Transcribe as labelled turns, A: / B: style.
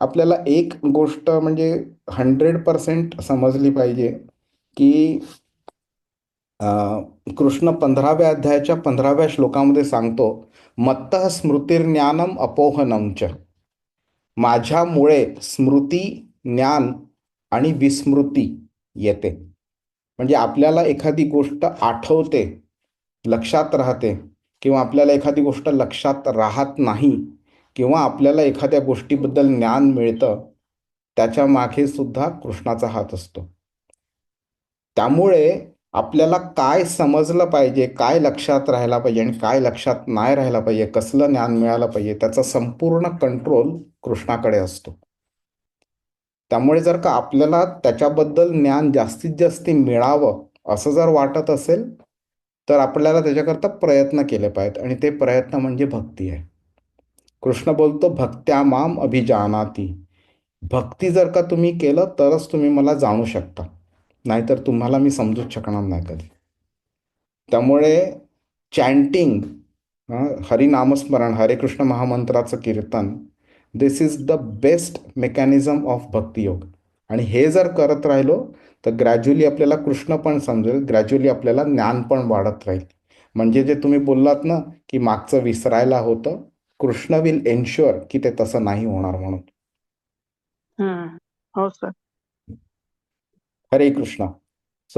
A: आपल्याला एक गोष्ट म्हणजे हंड्रेड पर्सेंट समजली पाहिजे की कृष्ण पंधराव्या अध्यायाच्या पंधराव्या श्लोकामध्ये सांगतो मत्त स्मृतिर्ज्ञानम अपोहनम च. माझ्यामुळे स्मृती ज्ञान आणि विस्मृती येते. म्हणजे आपल्याला एखादी गोष्ट आठवते लक्षात राहते किंवा आपल्याला एखादी गोष्ट लक्षात राहत नाही किंवा आपल्याला एखाद्या गोष्टीबद्दल ज्ञान मिळतं त्याच्यामागे सुद्धा कृष्णाचा हात असतो. त्यामुळे आपल्याला काय समजलं पाहिजे काय लक्षात राहायला पाहिजे आणि काय लक्षात नाही राहायला पाहिजे कसलं ज्ञान मिळालं पाहिजे त्याचा संपूर्ण कंट्रोल कृष्णाकडे असतो. त्यामुळे जर का आपल्याला त्याच्याबद्दल ज्ञान जास्तीत जास्त मिळावं असं जर वाटत असेल तर आपल्याला त्याच्याकरता प्रयत्न केले पाहिजेत आणि ते प्रयत्न म्हणजे भक्ती आहे. कृष्ण बोलतो भक्त्या माम अभिजानाती. भक्ती जर का तुम्ही केलं तरच तुम्ही मला जाणू शकता. नाहीतर तुम्हाला मी समजूच शकणार नाही कधी. त्यामुळे चॅन्टिंग हरिनामस्मरण हरे कृष्ण महामंत्राचं कीर्तन this is the best mechanism of bhaktiyoga आणि हे जर करत राहिलो तर ग्रॅज्युअली आपल्याला कृष्ण पण समजेल ग्रॅज्युअली आपल्याला ज्ञान पण वाढत राहील. म्हणजे जे तुम्ही बोललात ना की मागचं विसरायला होतं कृष्ण विल एन्श्युअर की ते तसं नाही होणार म्हणून.
B: हो सर
A: हरे कृष्ण.